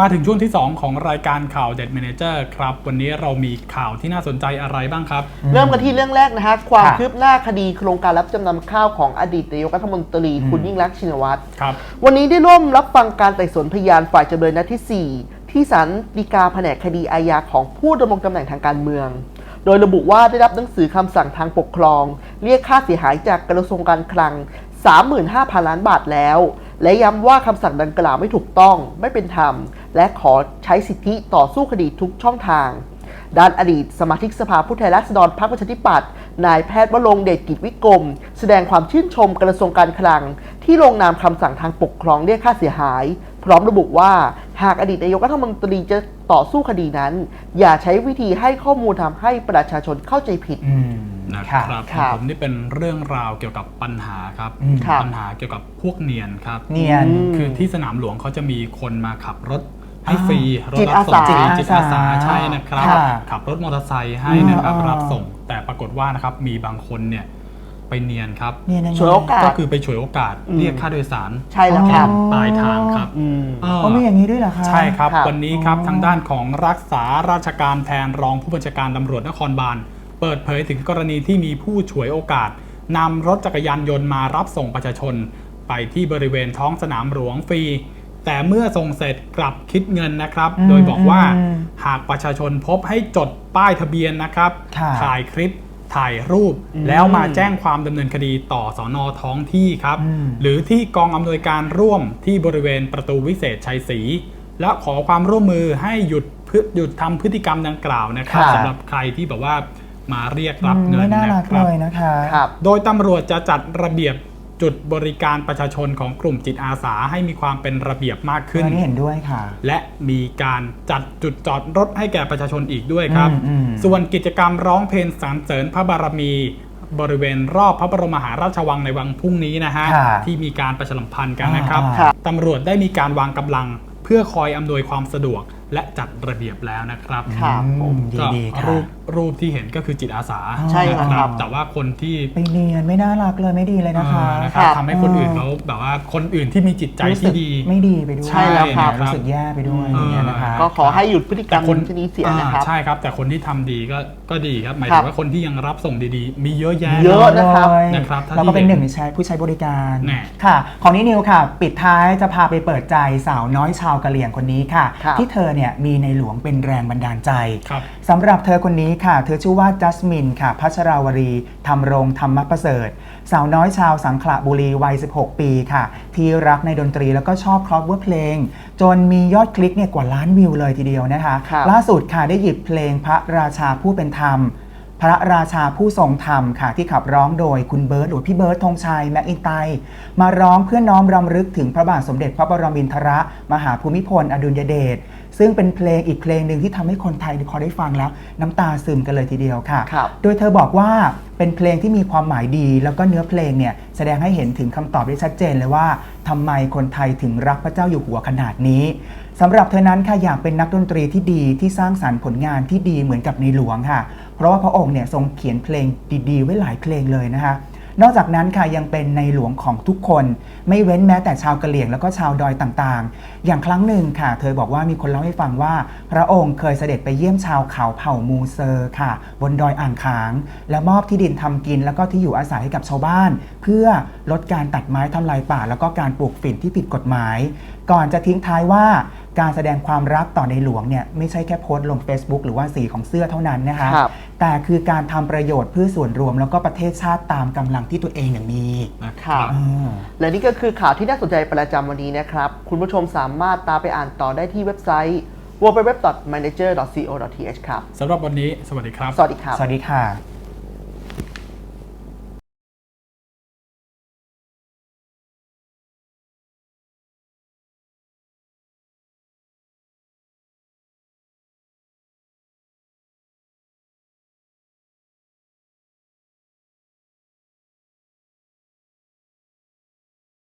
มาถึงช่วงที่ 2 ของรายการข่าวเด็ดเมเนเจอร์ครับ วันนี้เรามีข่าวที่น่าสนใจอะไรบ้างครับ เริ่มกันที่เรื่องแรกนะฮะความค่ะคืบหน้าคดีโครงการรับจำนำข้าวของอดีตนายกรัฐมนตรีคุณยิ่งรักษณ์ชินวัตรครับวันนี้ได้ร่วมรับฟังการไต่สวนพยานฝ่ายจำเลยนัดที่ 4 ที่ศาลฎีกาแผนกคดีอาญาของผู้ดำรงตำแหน่งทางการเมือง โดยระบุว่าได้รับหนังสือคำสั่งทางปกครอง เรียกค่าเสียหายจากกระทรวงการคลัง 35,000 ล้านบาทแล้ว และย้ำว่าคำสั่งดังกล่าวไม่ถูกต้องไม่เป็นธรรม และขอใช้สิทธิต่อสู้คดีทุกช่องทาง ด้านอดีตสมาชิกสภาผู้แทนราษฎรพรรคประชาธิปัตย์นายแพทย์วรงเดชกิจวิกรม แสดงความชื่นชมกระทรวงการคลัง ที่ลงนามคำสั่งทางปกครองเรียกค่าเสียหาย พร้อมระบุว่า หากอดีตนายกรัฐมนตรีจะต่อสู้คดีนั้น อย่าใช้วิธีให้ข้อมูลทำให้ประชาชนเข้าใจผิดอืมนะคค่ะรับครับผมนี่เป็นเรื่องราวเกี่ยวกับปัญหาครับ อืมครับปัญหาเกี่ยวกับพวกเนียนครับเนียนอืมคือที่สนามหลวงเขาจะมีคนมาขับรถให้ฟรีรถจิตรัอาส่สางฟรีจิตอาสาจิตอาสาใช่นะครับ ค่ะขับรถมอเตอร์ไซค์ให้นะครับอ่ารับส่ง แต่ปรากฏว่านะครับมีบางคนเนี่ย ไปเนียนครับ เนียนยังไง ฉวยโอกาส ก็คือไปฉวยโอกาสอืม เรียกค่าโดยสารใช่แล้วครับอ๋อปลายทางครับอืม เอออ๋อมีอย่างนี้ด้วยเหรอคะ ใช่ครับครับวันนี้ครับอ๋อทางด้านของรักษาราชการแทนรองผู้บัญชาการตำรวจนครบาลเปิดเผยถึงกรณีที่มีผู้ฉวยโอกาสนำรถจักรยานยนต์มารับส่งประชาชน ไปที่บริเวณท้องสนามหลวงฟรี แต่เมื่อส่งเสร็จกลับคิดเงินนะครับ อืมโดยบอกว่าอืมหากประชาชนพบให้จดป้ายทะเบียนนะครับค่ะ ถ่ายคลิป ถ่ายรูปอืมแล้วมาแจ้งความดำเนินคดีต่อสอนอท้องที่ครับอืมหรือที่กองอำนวยการร่วมที่บริเวณประตูวิเศษชัยศรีและขอความร่วมมือให้หยุดพฤหยุดทำพฤติกรรมดังกล่าวนะครับค่ะสำหรับใครที่แบบว่ามาเรียกรับเงินไม่น่านะรักครัเลบยนะคะครับโดยตำรวจจะจัดระเบียบ จุดบริการประชาชนของกลุ่มจิตอาสาให้มีความเป็นระเบียบมากขึ้น อันนี้เห็นด้วยค่ะ และมีการจัดจุดจอดรถให้แก่ประชาชนอีกด้วยครับ อืมอืม ส่วนกิจกรรมร้องเพลงสรรเสริญพระบารมี บริเวณรอบพระบรมมหาราชวังในวังพรุ่งนี้นะฮะ ค่ะที่มีการประชาสัมพันธ์กันนะครับ อ่าครับตำรวจได้มีการวางกำลังเพื่อคอยอำนวยความสะดวก และจัดระเบียบแล้วนะครับครับอืมดีก็ดีค่ะรูปรูปที่เห็นก็คือจิตอาสาใช่ครับ นะแต่ว่าคนที่ไปเนียนไม่น่ารักเลยไม่ดีเลยนะคะ เออนะครับครับทำให้คนอื่นเขาแบบว่าคนอื่นที่มีจิตใจรู้สึที่กดี ไม่ดีไปด้วยใช่แล้วครับ รู้สึกแย่ไปด้วยอย่างเงี้ยนะคะ ก็ขอให้หยุดพฤติกรรมแต่คนชนิดเสียนะครับ อ่าใช่ครับ แต่คนที่ทำดีก็ก็ดีครับ หมายครัถึบ งว่าคนที่ยังรับส่งดีๆ มีเยอะแยะ เยอะนะครับ เลยนะครับถ้าเราก็เป็นที่หเห็นนึ่งในใช้ผู้ใช้บริการแน่ ค่ะ ของนี้นิวค่ะ ปิดท้ายจะพาไปเปิดใจสาวน้อยชาวกะเหรี่ยงคนนี้ค่ะ ครับ ที่เธอเนี่ยมีในหลวงเป็นแรงบันดาลใจครับสำหรับเธอคนนี้ค่ะ เธอชื่อว่าจัสมินค่ะพัชราวรีธรรมรงธรรมประเสริฐ สาวน้อยชาวสังขละบุรีวัย 16 ปีค่ะ ที่รักในดนตรีแล้วก็ชอบครอปเวอร์เพลง จนมียอดคลิกเนี่ยกว่าล้านวิวเลยทีเดียวนะคะครับ ล่าสุดค่ะได้หยิบเพลงพระราชาผู้เป็นธรรม พระราชาผู้ทรงธรรมค่ะ ที่ขับร้องโดยคุณเบิร์ตหรือพี่เบิร์ตธงชัยแม็กอินไตร์มาร้องเพื่อน้อมรำลึกถึงพระบาทสมเด็จพระบรมินทรมหาภูมิพล อดุลยเดช ซึ่งเป็นเพลงอีกเพลงหนึ่งที่ทำให้คนไทยพอได้ฟังแล้ว น้ำตาซึมกันเลยทีเดียวค่ะครับโดยเธอบอกว่าเป็นเพลงที่มีความหมายดี แล้วก็เนื้อเพลงเนี่ยแสดงให้เห็นถึงคำตอบได้ชัดเจนเลยว่าทำไมคนไทยถึงรักพระเจ้าอยู่หัวขนาดนี้สำหรับเธอนั้นค่ะอยากเป็นนักดนตรีที่ดีที่สร้างสรรค์ผลงานที่ดีเหมือนกับในหลวงค่ะ เพราะว่าพระองค์เนี่ยทรงเขียนเพลงดีๆ ไว้หลายเพลงเลยนะคะ นอกจากนั้นค่ะยังเป็นในหลวงของทุกคน ไม่เว้นแม้แต่ชาวกะเหรี่ยงแล้วก็ชาวดอยต่างๆ อย่างครั้งหนึ่งค่ะ เธอบอกว่ามีคนเล่าให้ฟังว่า พระองค์เคยเสด็จไปเยี่ยมชาวเขาเผ่ามูเซอร์ค่ะ บนดอยอ่างขาง และมอบที่ดินทำกินแล้วก็ที่อยู่อาศัยให้กับชาวบ้าน เพื่อลดการตัดไม้ทำลายป่า แล้วก็การปลูกฝิ่นที่ผิดกฎหมายก่อนจะทิ้งท้ายว่าการแสดงความรักต่อในหลวงเนี่ยไม่ใช่แค่โพสต์ลง Facebook หรือว่าสีของเสื้อเท่านั้นนะคะ ครับ แต่คือการทำประโยชน์เพื่อส่วนรวมแล้วก็ประเทศชาติตามกำลังที่ตัวเองเนี่ยมีนะคครัรับบอ่าและนี่ก็คือข่าวที่น่าสนใจประจำวันนี้นะครับ คุณผู้ชมสามารถตามไปอ่านต่อได้ที่เว็บไซต์ www.manager.co.th ครับ สำหรับวันนี้ สวัสดีครับ สวัสดีครับ สวัสดีค่ะ